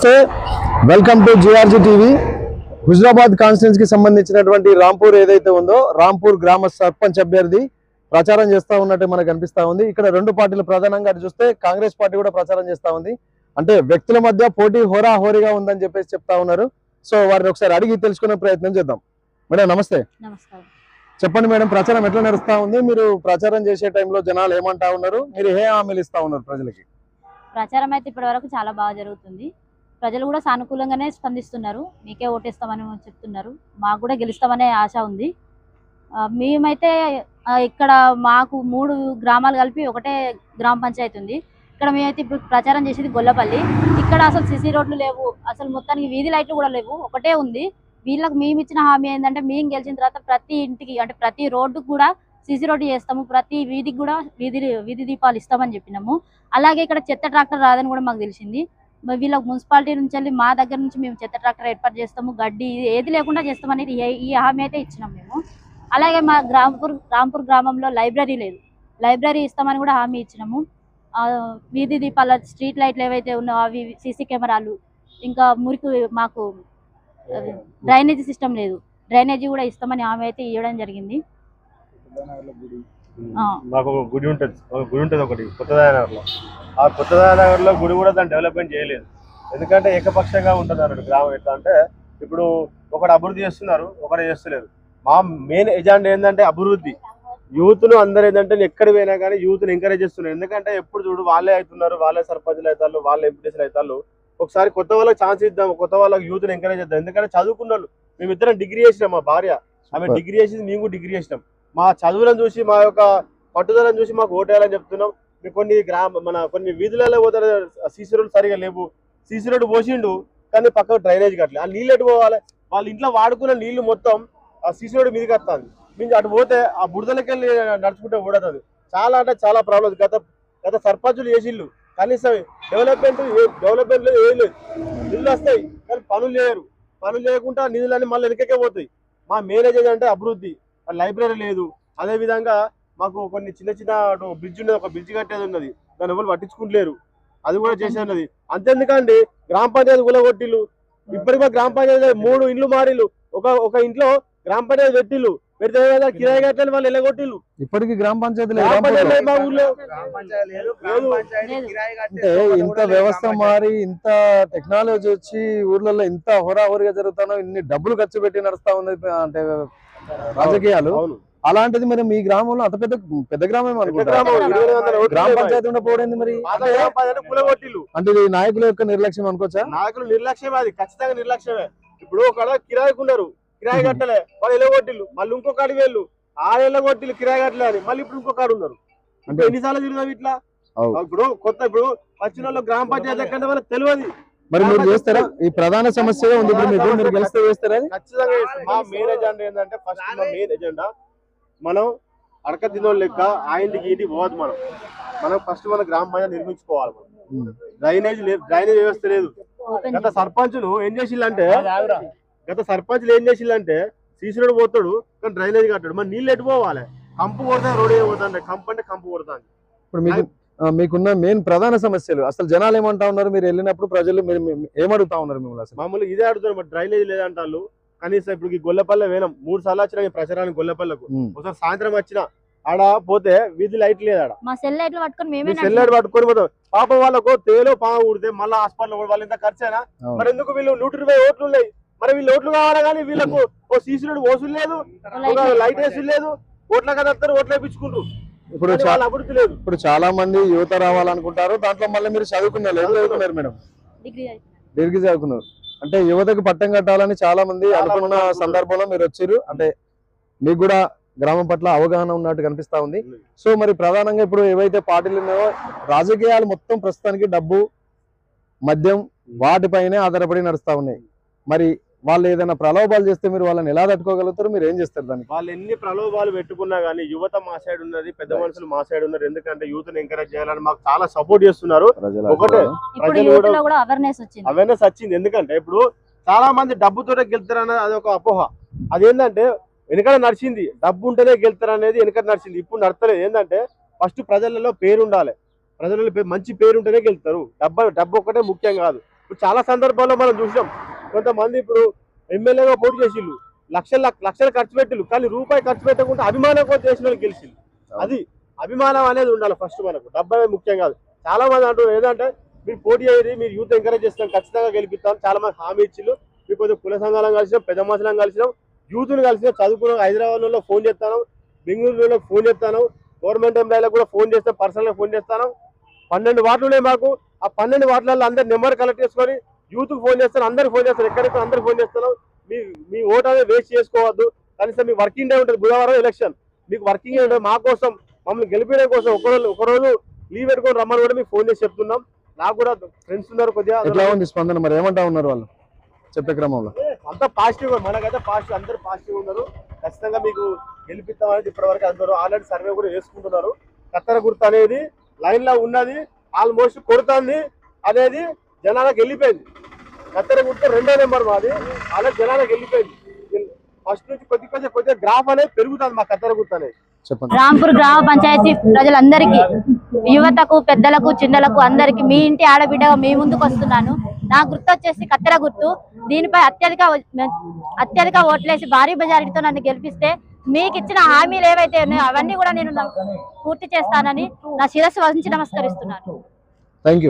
నమస్తే welcome to GRG TV Huzurabad కాన్స్టిట్యూన్స్కి సంబంధించినటువంటి రాంపూర్ ఏదైతే ఉందో రాంపూర్ గ్రామ సర్పంచ్ అభ్యర్థి ప్రచారం చేస్తా ఉన్నట్టు మనకు అనిపిస్తా ఉంది. ఇక్కడ రెండు పార్టీలు ప్రధానంగా చూస్తే కాంగ్రెస్ పార్టీ కూడా ప్రచారం చేస్తా ఉంది. అంటే వ్యక్తుల మధ్య పోటీ హోరా హోరీగా ఉందని చెప్పేసి చెప్తా ఉన్నారు. సో వారిని ఒకసారి అడిగి తెలుసుకునే ప్రయత్నం చేద్దాం. మేడం నమస్తే. చెప్పండి మేడం ప్రచారం ఎట్లా నడుస్తా ఉంది? మీరు ప్రచారం చేసే టైంలో జనాలు ఏమంటా ఉన్నారు? మీరు ఏ హామీలు ఇస్తా ఉన్నారు ప్రజలకి? ప్రచారం అయితే ఇప్పటి వరకు చాలా బాగా జరుగుతుంది. ప్రజలు కూడా సానుకూలంగానే స్పందిస్తున్నారు. మీకే ఓటేస్తామని చెప్తున్నారు. మాకు కూడా గెలుస్తామనే ఆశ ఉంది. మేమైతే ఇక్కడ మాకు మూడు గ్రామాలు కలిపి ఒకటే గ్రామ పంచాయతీ ఉంది. ఇక్కడ మేమైతే ఇప్పుడు ప్రచారం చేసేది గొల్లపల్లి. ఇక్కడ అసలు సిసి రోడ్లు లేవు. అసలు మొత్తానికి వీధి లైట్లు కూడా లేవు. ఒకటే ఉంది. వీళ్ళకి మేము ఇచ్చిన హామీ ఏంటంటే మేము గెలిచిన తర్వాత ప్రతి ఇంటికి అంటే ప్రతి రోడ్డుకు కూడా సిసి రోడ్డు చేస్తాము. ప్రతి వీధికి కూడా వీధి వీధి దీపాలు ఇస్తామని చెప్పినాము. అలాగే ఇక్కడ చెత్త ట్రాక్టర్ రాదని కూడా మాకు తెలిసింది. వీళ్ళకి మున్సిపాలిటీ నుంచి వెళ్ళి మా దగ్గర నుంచి మేము చెత్త ట్రాక్టర్ ఏర్పాటు చేస్తాము గడ్డి ఏది లేకుండా చేస్తామని ఈ హామీ అయితే ఇచ్చినాం మేము. అలాగే మా గ్రాంపూర్ రాంపూర్ గ్రామంలో లైబ్రరీ లేదు. లైబ్రరీ ఇస్తామని కూడా హామీ ఇచ్చినాము. వీధి దీపాల స్ట్రీట్ లైట్లు ఏవైతే ఉన్నాయో అవి సీసీ కెమెరాలు ఇంకా మురికి మాకు డ్రైనేజీ సిస్టమ్ లేదు. డ్రైనేజీ కూడా ఇస్తామని హామీ అయితే ఇవ్వడం జరిగింది. మాకు ఒక గుడి ఉంటుంది. ఒక గుడి ఉంటుంది ఒకటి కొత్తదానగర్లో ఆ కొత్తదానగర్లో గుడి కూడా దాన్ని డెవలప్మెంట్ చేయలేదు. ఎందుకంటే ఏకపక్షంగా ఉంటుంది అన్నాడు గ్రామం ఎట్లా అంటే ఇప్పుడు ఒకటి అభివృద్ధి చేస్తున్నారు ఒకటి చేస్తలేరు మా మెయిన్ ఎజెండా ఏంటంటే అభివృద్ధి. యూత్ను అందరు ఏంటంటే ఎక్కడ పోయినా కానీ యూత్ని ఎంకరేజ్ చేస్తున్నారు. ఎందుకంటే ఎప్పుడు చూడు వాళ్ళే అవుతున్నారు వాళ్ళే సర్పంచ్లు అవుతారు వాళ్ళే ఎంపీటీసీలు అవుతారు ఒకసారి కొత్త వాళ్ళకి ఛాన్స్ ఇద్దాం కొత్త వాళ్ళకి యూత్ని ఎంకరేజ్ చేద్దాం. ఎందుకంటే చదువుకున్న వాళ్ళు మేమిద్దరం డిగ్రీ చేసినాం మా భార్య. ఆమె. డిగ్రీ చేసింది మేము కూడా డిగ్రీ చేసినాం. మా చదువులను చూసి మా యొక్క పట్టుదలను చూసి మాకు ఓటేయాలని చెప్తున్నాం. మీకు కొన్ని గ్రామ మన కొన్ని వీధులలో పోతారు సీసీ రోడ్డు సరిగా లేవు. సీసీ రోడ్డు పోసిండు కానీ పక్కకు డ్రైనేజ్ కట్టలే. ఆ నీళ్ళు ఎటు పోవాలి? వాళ్ళ ఇంట్లో వాడుకున్న నీళ్ళు మొత్తం ఆ సీసీ రోడ్డు మీదకి వస్తుంది. మేము అటు పోతే ఆ బురదలకి వెళ్ళి నడుచుకుంటే ఓడతుంది చాలా అంటే చాలా ప్రాబ్లమ్ గత గత సర్పంచులు చేసిళ్ళు కనీసం డెవలప్మెంట్ డెవలప్మెంట్ ఏం లేదు. నిధులు వస్తాయి కానీ పనులు చేయరు. పనులు చేయకుండా నిధులన్నీ మళ్ళీ వెనకకే పోతాయి. మా మేనేజర్ అంటే అభివృద్ధి. లైబ్రరీ లేదు. అదే విధంగా మాకు కొన్ని చిన్న చిన్న బ్రిడ్జ్ ఉన్నది ఒక బ్రిడ్జ్ కట్టేది ఉన్నది. దాన్ని ఎవరు పట్టించుకుంటలేరు. అది కూడా చేసే ఉన్నది. అంతెందుకండి గ్రామ పంచాయతీ కూలగొట్టిల్లు ఇప్పటికీ మా గ్రామ పంచాయతీ మూడు ఇండ్లు మారిల్లు. ఒక ఒక ఇంట్లో గ్రామ పంచాయతీ పెట్టిల్లు. పెడితే? కిరాయి కట్టలేని వాళ్ళు ఎల్లగొట్టిల్లు ఇప్పటికీ గ్రామ పంచాయతీ లేదు. మా ఊర్లో లేదు. అంటే ఇంత వ్యవస్థ మారి ఇంత టెక్నాలజీ వచ్చి ఊర్లలో ఇంత హోరాహోరీగా జరుగుతానో ఇన్ని డబ్బులు ఖర్చు పెట్టి నడుస్తా ఉన్నది అంటే రాజకీయాలు. అవును. అలాంటిది మరి మీ గ్రామంలో అంత పెద్ద పెద్ద గ్రామం గ్రామం. పంచాయతీ ఉండకపోవడం మరి? అంటే నాయకుల యొక్క నిర్లక్ష్యం అనుకోవచ్చా? నాయకులు నిర్లక్ష్యమే అది. ఖచ్చితంగా నిర్లక్ష్యమే. ఇప్పుడు ఒక కిరాయికి ఉన్నారు కిరాయి కట్టలే వాళ్ళు ఎల్లగొట్టిల్లు మళ్ళీ ఇంకొక అడి వేళ్ళు. ఆ ఎల్లగొట్టిల్లు కిరాయి కట్టలే అని. మళ్ళీ ఇప్పుడు ఇంకొక ఆడు ఉన్నారు. అంటే ఎన్నిసార్లు తిరుగుతావు ఇట్లా. ఇప్పుడు కొత్త ఇప్పుడు వాళ్ళు గ్రామ పంచాయతీ ఎక్కడ వాళ్ళకి తెలియదు. మరి మీరు చేస్తారా? ఈ ప్రధాన సమస్య ఉంది ఇప్పుడు మీకు మీరు గెలిస్తే చేస్తారా. మా మెయిన్ ఎజెండా ఏంటంటే ఫస్ట్ మా మెయిన్ ఎజెండా మనం అడక తినోళ్ళు లెక్క ఆ ఇంటికి ఇంటికి పోవద్దు మనం. మనం ఫస్ట్ మన గ్రామ పంచాయతీ నిర్మించుకోవాలి మనం. డ్రైనేజ్ లేదు డ్రైనేజ్ వ్యవస్థ లేదు. గత సర్పంచులు ఏం చేసిల్లంటే గత సర్పంచులు ఏం చేసిల్లంటే సీసీ రోడ్ పోతాడు కానీ డ్రైనేజ్ కట్టాడు. మరి నీళ్ళు ఎటు పోవాలి? కంపు కొడతా రోడ్ ఏ పోతాండి కంపు అంటే కంపు కొడతాంది ఇప్పుడు మీకు మీకున్న మెయిన్ ప్రధాన సమస్యలు. అసలు జనాలు ఏమంటా ఉన్నారు? మీరు వెళ్ళినప్పుడు ప్రజలు మీరు ఏమడుగుతా ఉన్నారు మిమ్మల్ని అసలు? మామూలు ఇదే అడుగుతారు మరి డ్రైనేజ్ లేదంటారు కనీసం ఇప్పుడు ఈ గొల్లపల్లె వేనం మూడు సార్లు వచ్చిన ప్రచారానికి గొల్లపల్లెకు. ఒకసారి సాయంత్రం వచ్చిన ఆడ పోతే వీధి లైట్ లేదు ఆడ మా సెల్ లైట్లు పట్టుకొని మేమే మీ సెల్లెడ్ పట్టుకొని పోతాం. పాప వాళ్ళకు తేలో పాము ఊడితే మళ్ళీ హాస్పిటల్ వాళ్ళు ఇంత ఖర్చేనా. మరి ఎందుకు వీళ్ళు నూట ఇరవై ఓట్లు ఉన్నాయి? మరి వీళ్ళు ఓట్లు కావాలా కానీ వీళ్ళకు ఓ సీసీ వసూలు లేదు లైట్ వేసి లేదు. ఓట్ల కదా వస్తారు ఓట్లు వేయించుకుంటారు ఇప్పుడు ఇప్పుడు చాలా మంది యువత రావాలనుకుంటారు దాంట్లో మళ్ళీ మీరు చదువుకున్నారు. ఏం చదువుకున్నారు. మేడం? డిగ్రీ చదువుకున్నారు. అంటే యువతకు పట్టం కట్టాలని చాలా మంది అనుకున్న. సందర్భంలో మీరు వచ్చారు. అంటే మీకు కూడా గ్రామం పట్ల అవగాహన ఉన్నట్టు కనిపిస్తా ఉంది. సో మరి ప్రధానంగా ఇప్పుడు ఏవైతే పార్టీలు ఉన్నాయో రాజకీయాలు మొత్తం ప్రస్తుతానికి డబ్బు మద్యం వాటిపైనే ఆధారపడి నడుస్తా ఉన్నాయి. మరి వాళ్ళు ఏదైనా ప్రలోభాలు చేస్తే మీరు వాళ్ళని ఎలా తట్టుకోగలుగుతారు? మీరు ఏం చేస్తారు దానికి? వాళ్ళు ఎన్ని ప్రలోభాలు పెట్టుకున్నా కానీ యువత మా సైడ్ ఉన్నది పెద్ద మనుషులు మా సైడ్ ఉన్నారు. ఎందుకంటే యూత్ ఎంకరేజ్ చేయాలని మాకు చాలా సపోర్ట్ చేస్తున్నారు. ఒకటే. ప్రజలు కూడా- అవేర్నెస్ వచ్చింది. అవేర్నెస్ వచ్చింది. ఎందుకంటే ఇప్పుడు చాలా మంది డబ్బుతో గెలుతారన్నది అది ఒక అపోహ. అదేంటంటే వెనకడ నడిచింది డబ్బు ఉంటేనే గెలుతారు అనేది వెనకడ నడిచింది. ఇప్పుడు నడతలేదు. ఏంటంటే ఫస్ట్ ప్రజలలో పేరు ఉండాలి. ప్రజలలో మంచి పేరు ఉంటేనే గెలుతారు. డబ్బు డబ్బు ఒక్కటే ముఖ్యం కాదు. ఇప్పుడు చాలా సందర్భాల్లో మనం చూసాం కొంతమంది ఇప్పుడు ఎమ్మెల్యేగా పోటీ చేసిళ్ళు. లక్షల లక్షలు ఖర్చు పెట్టిళ్ళు. కానీ రూపాయి ఖర్చు పెట్టకుండా అభిమానం కోసం చేసిన వాళ్ళు గెలిచిళ్ళు. అది అభిమానం అనేది ఉండాలి ఫస్ట్ మనకు. డబ్బే ముఖ్యం కాదు. చాలా మంది అంటారు ఏదంటే మీరు పోటీ అయ్యి మీరు యూత్ ఎంకరేజ్ చేస్తాం ఖచ్చితంగా గెలిపిస్తాం. చాలా మంది హామీ ఇచ్చిళ్ళు. మీకు కొద్దిగా కుల సంఘాలను కలిసినాం పెద్ద మనుషులను కలిసినాం. యూత్ని కలిసినాం చదువుకున్న హైదరాబాద్లో ఫోన్ చేస్తాను బెంగళూరులో ఫోన్ చేస్తాను గవర్నమెంట్ ఎంప్లాయీలకు కూడా ఫోన్ చేస్తాం పర్సనల్గా ఫోన్ చేస్తాను. పన్నెండు వార్డులు ఉన్నాయి మాకు. ఆ పన్నెండు వార్డులలో అందరు నెంబర్ కలెక్ట్ చేసుకొని యూత్కి ఫోన్ చేస్తాను అందరికి ఫోన్ చేస్తాను ఎక్కడెక్కడ అందరికి ఫోన్ చేస్తాను మీ మీ ఓటు అనేది వేస్ట్ చేసుకోవద్దు. కనీసం మీ వర్కింగ్ డే ఉంటుంది బుధవారం ఎలక్షన్. మీకు వర్కింగ్ డే ఉంటుంది మా కోసం మమ్మల్ని గెలిపించడం కోసం ఒకరోజు ఒకరోజు లీవ్ పెట్టుకొని రమ్మని కూడా మీకు ఫోన్ చేసి చెప్తున్నాం. నాకు కూడా ఫ్రెండ్స్ ఉన్నారు కొద్దిగా. ఎట్లా ఉంది స్పందన మరి? ఏమంటా ఉన్నారు వాళ్ళు? చెప్పే క్రమంలో. అంతా పాజిటివ్ మనకైతే పాజిటివ్ అందరు పాజిటివ్ ఉన్నారు. ఖచ్చితంగా మీకు గెలిపిస్తామని ఇప్పటివరకు అందరూ ఆల్రెడీ సర్వే కూడా చేసుకుంటున్నారు. కత్తెర గుర్తు అనేది లైన్లో ఉన్నది ఆల్మోస్ట్ కొడుతుంది అనేది జనాలకు వెళ్ళిపోయింది. కత్తెర గుర్తు రెండో నెంబర్ మాది. అలా జనాలకు వెళ్ళిపోయింది. ఫస్ట్ నుంచి కొద్ది కొద్ది కొద్దిగా గ్రాఫ్ అనేది పెరుగుతుంది మా కత్తెర గుర్తు అనేది రాంపూర్ గ్రామ పంచాయతీ ప్రజలందరికీ యువతకు పెద్దలకు చిన్నలకు అందరికి మీ ఇంటి ఆడబిడ్డగా మీ ముందుకు వస్తున్నాను. నా గుర్తు వచ్చేసి కత్తెర గుర్తు. దీనిపై అత్యధిక అత్యధిక ఓట్లేసి భారీ మెజారిటీతో నన్ను గెలిపిస్తే మీకు ఇచ్చిన హామీలు ఏవైతే ఉన్నాయో అవన్నీ కూడా నేను పూర్తి చేస్తానని నా శిరస్సు వంచి నమస్కరిస్తున్నాను. థ్యాంక్